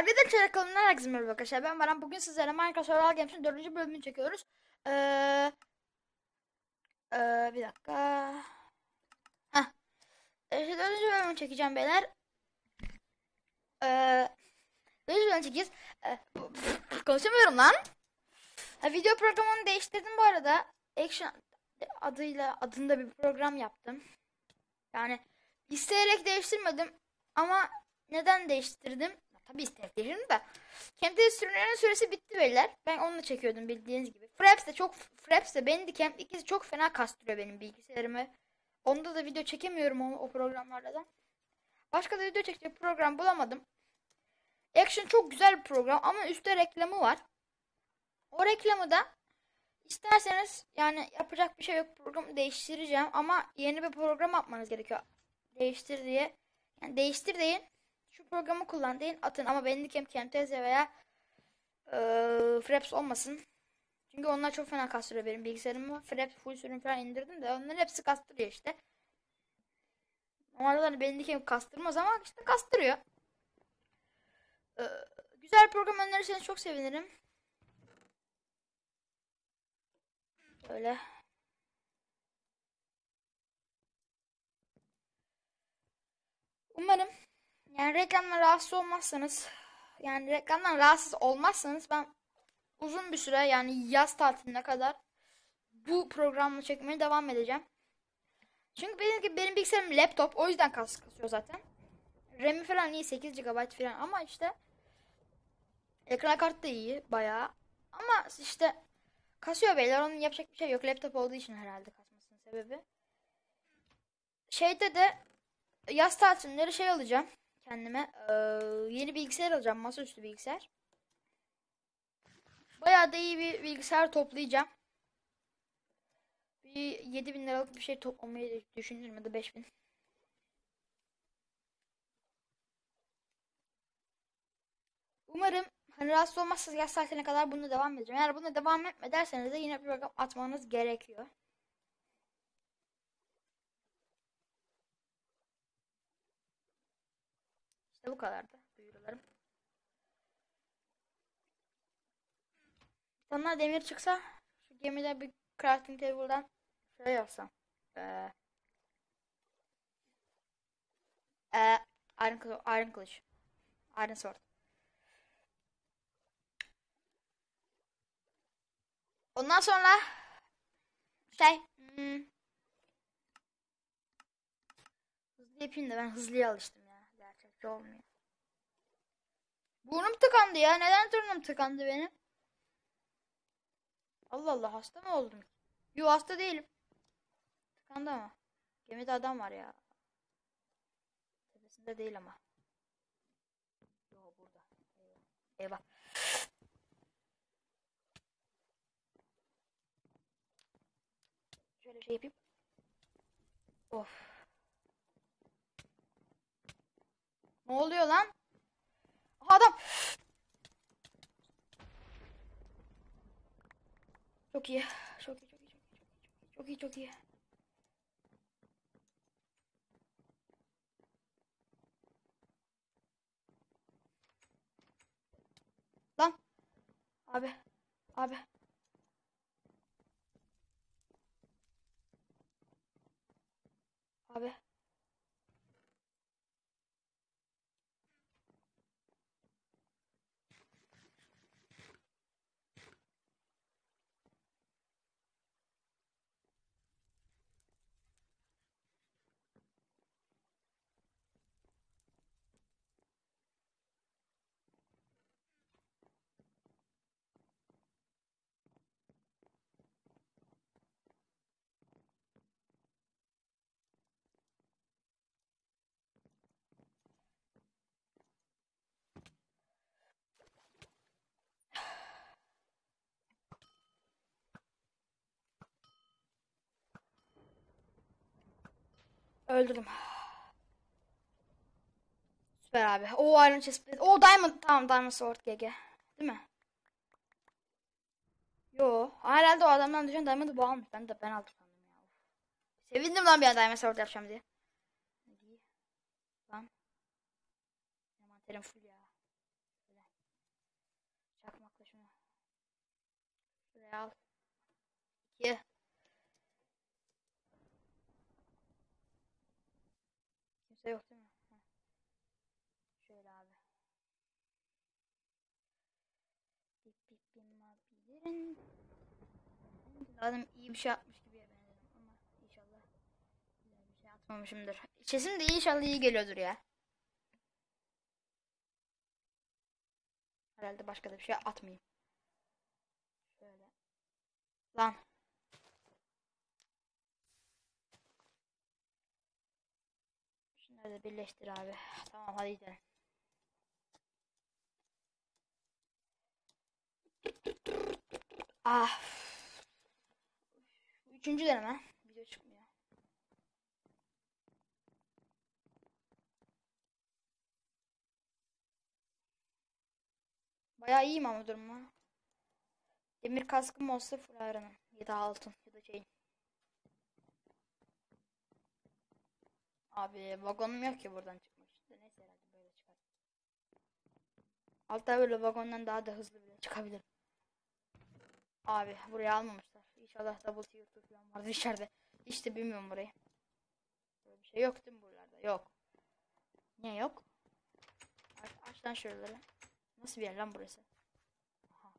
Arada çeyrek kalınlar herkese merhaba arkadaşlar. Ben Baran. Bugün sizlere Minecraft Survival Games'in 4. bölümünü çekiyoruz. Ee, ee, bir dakika. Heh. İşte 4. bölümünü çekeceğim beyler. Ee, 4. bölümünü çekeceğiz. Ee, konuşamıyorum lan. Ha, video programını değiştirdim bu arada. Action adıyla adında bir program yaptım. Yani isteyerek değiştirmedim. Ama neden değiştirdim? Tabii isteyerek değiştirdim de. Camtasia sürümlerinin süresi bitti beyler. Ben onunla çekiyordum bildiğiniz gibi. Fraps de çok Fraps de Bandicam ikisi çok fena kastırıyor benim bilgisayarımı. Onda da video çekemiyorum o, o programlarda da. Başka da video çekecek program bulamadım. Action çok güzel bir program ama üstte reklamı var. O reklamı da isterseniz yani yapacak bir şey yok programı değiştireceğim ama yeni bir program yapmanız gerekiyor. Değiştir diye. Yani değiştir deyin. Şu programı kullan atın ama Bandicam, Camtasia veya e, Fraps olmasın. Çünkü onlar çok fena kastırıyor benim bilgisayarımı. Fraps full sürüm falan indirdim de onların hepsi kastırıyor işte. Normalde hani Bandicam kastırmaz ama işte kastırıyor. Ee, güzel program önerirseniz çok sevinirim. Böyle. Umarım yani reklamdan rahatsız olmazsanız yani reklamdan rahatsız olmazsanız ben uzun bir süre yani yaz tatiline kadar bu programı çekmeye devam edeceğim. Çünkü benim benim bilgisayarım laptop o yüzden kas kasıyor zaten. RAM'i falan iyi 8 GB falan ama işte ekran kartı da iyi bayağı. Ama işte kasıyor beyler onun yapacak bir şey yok. Laptop olduğu için herhalde kasmasının sebebi. Şeyde de yaz tatilleri şey alacağım kendime. Ee, yeni bilgisayar alacağım. Masaüstü bilgisayar. Bayağı da iyi bir bilgisayar toplayacağım. Bir 7000 liralık bir şey toplamayı düşünüyorum ya da 5000. Umarım hani rahatsız olmazsınız yaz tatiline kadar bunu devam edeceğim. Eğer bunu devam etme derseniz de yine bir program atmanız gerekiyor. İşte bu kadardı duyurularım. Sana demir çıksa şu gemide bir crafting table'dan şöyle yapsam. Ee, ee, iron, kılıç, iron kılıç. Iron sword. Ondan sonra şey hmm, hızlı yapayım da ben hızlıya alıştım olmuyor. Burnum tıkandı ya. Neden burnum tıkandı benim? Allah Allah hasta mı oldum? Yo hasta değilim. Tıkandı ama. Gemide adam var ya. Tepesinde değil ama. Yo burada. Eyvah. Eyvah. Şöyle şey yapayım. Of. Ne oluyor lan? Adam. Çok iyi. Çok iyi, çok iyi, çok iyi. Çok iyi, çok iyi. Lan. Abi. Abi. Öldürdüm. Süper abi. O Iron Chest Plate. O Diamond. Tamam Diamond Sword GG. Değil mi? Yo. Herhalde o adamdan düşen Diamond'ı bu almış. Ben de ben aldım sandım ya. Sevindim lan bir an Diamond Sword yapacağım diye. Lan. Full ya. Çakmakla şunu. Şuraya al. İki. Kimse yok değil mi? Heh. Şöyle abi. Bip bip bilmem Adam iyi bir şey atmış gibi benzedim ama inşallah güzel bir şey atmamışımdır. Sesim de inşallah iyi geliyordur ya. Herhalde başka da bir şey atmayayım. Şöyle. Lan. Şunları da birleştir abi. Tamam hadi gidelim. Ah. Üçüncü deneme. Video çıkmıyor. Bayağı iyiyim ama durumum. Demir kaskım olsa full iron'ım. Ya da altın ya da şey. Abi vagonum yok ki buradan çıkmak için. Neyse herhalde böyle çıkar. Hatta böyle vagondan daha da hızlı bile çıkabilirim. Abi buraya almamışlar. İnşallah double tier falan vardı içeride. Hiç de bilmiyorum burayı. Böyle bir şey yok değil mi buralarda? Yok. Niye yok? Aç, aç lan şuraları. Nasıl bir yer lan burası? Aha.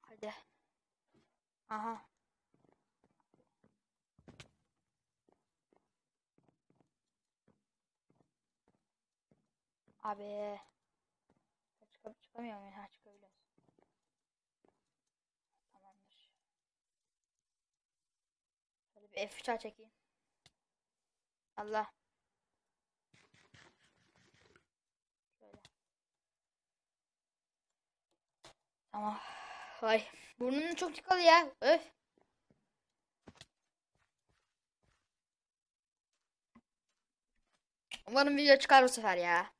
Hadi. Aha. Abi. Çıkıp çıkamıyor muyum? Ha çıkabiliyoruz. Tamamdır. Hadi bir F3 çekeyim. Allah. Şöyle. Tamam. Vay. Burnum çok çıkalı ya. Öf. Umarım video çıkar bu sefer ya.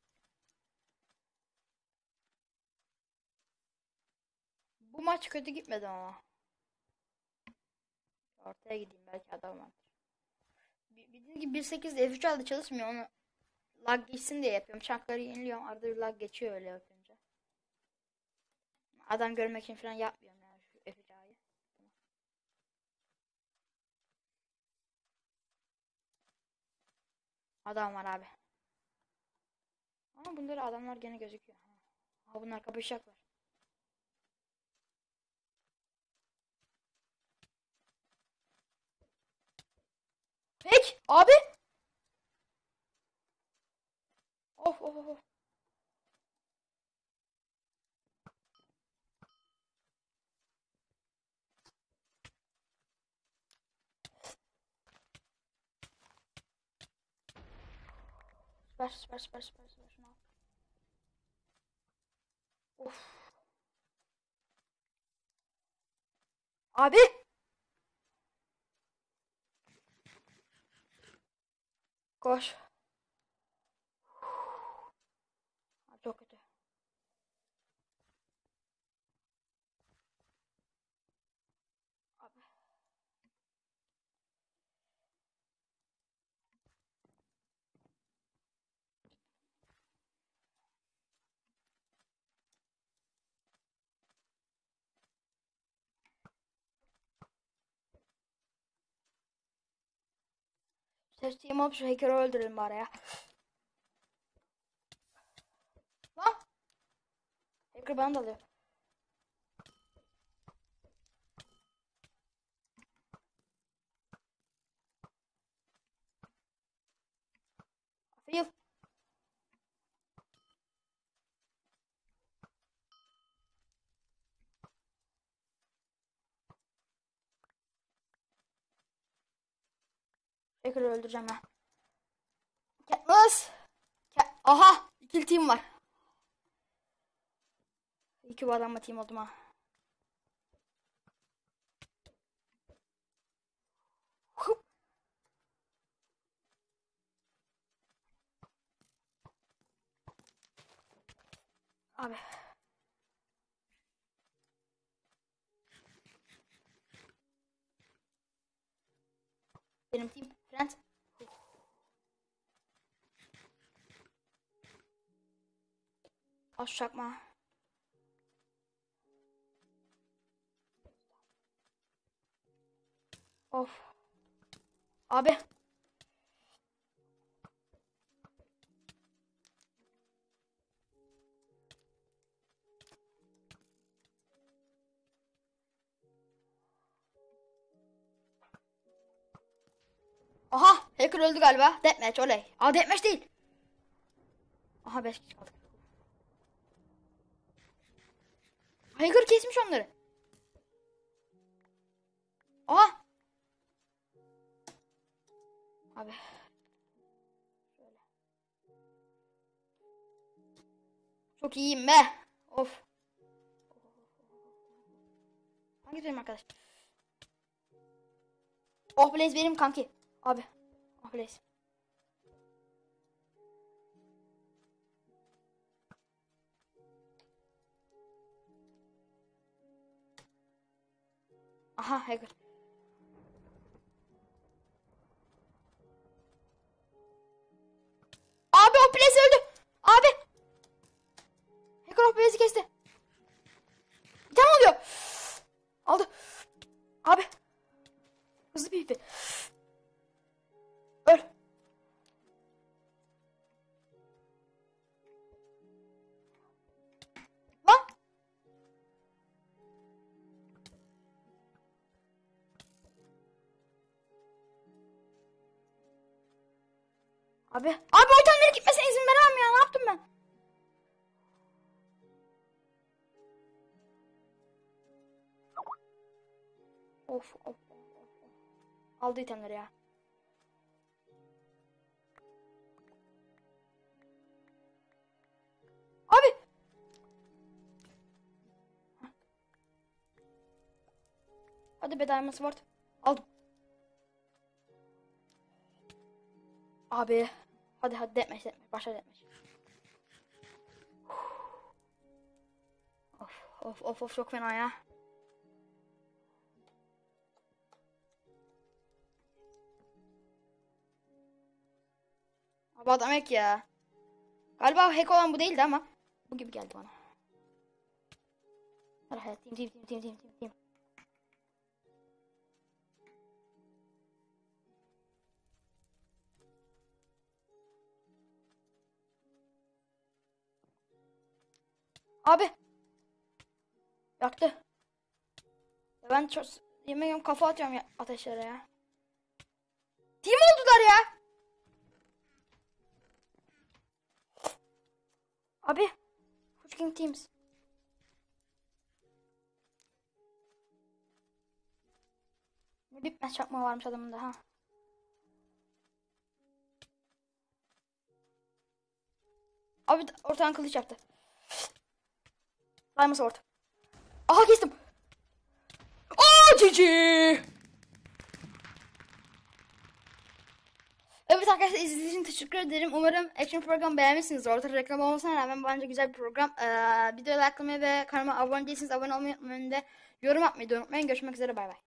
Maç kötü gitmedi ama. Ortaya gideyim belki adam vardır. Bildiğin gibi 1.8'de F3 aldı çalışmıyor onu lag geçsin diye yapıyorum. Çankları yeniliyorum. Arada bir lag geçiyor öyle yapınca. Adam görmek için falan yapmıyorum yani şu F3'ayı. Adam var abi. Ama bunları adamlar gene gözüküyor. Ha bunlar kapışacaklar. Pek abi. Of of of. Süper süper süper süper süper şunu. Of. Abi. Corte. Seçtiğim olup şu hacker'ı öldürelim bari ya. Lan! Hacker bana dalıyor. Fail. Hacker'ı öldüreceğim ben. Katniss. Kat Aha! İkili team var. İki bu adamla team oldum ha. Abi. Şu çakma. Of. Abi. Aha hacker öldü galiba. Deathmatch oley. Aa deathmatch değil. Aha 5 kişi kaldı. Hacker kesmiş onları. Aha. Abi. Çok iyiyim be. Of. Hangi benim arkadaş? Oh Blaze benim kanki. Abi. Oh Blaze. 啊，还有个。Abi. Abi o itemlere gitmesine izin veremem ya. Ne yaptım ben? Of of. Aldı itemleri ya. Abi. Hadi be Diamond Sword. Aldım. Abi. Hadi hadi deathmatch deathmatch. Başla deathmatch. Of of of of çok fena ya. Abi adam hack ya. Galiba hack olan bu değildi ama bu gibi geldi bana. Hadi hadi team team team team team Abi. Yaktı. Ya ben çok yemek yiyorum kafa atıyorum ya, ateşlere ya. Team oldular ya. Abi. Fuch King Teams. Ne bitmez çakma varmış adamın da ha. Abi ortadan kılıç yaptı. Diamond Sword. Aha kestim. Aa cici. Evet arkadaşlar izlediğiniz için teşekkür ederim. Umarım Action program beğenmişsiniz. Ortada reklam olmasına rağmen bence güzel bir program. Ee, videoyu likelamayı ve kanalıma abone değilseniz abone olmayı unutmayın. ve Yorum atmayı da unutmayın. Görüşmek üzere bay bay.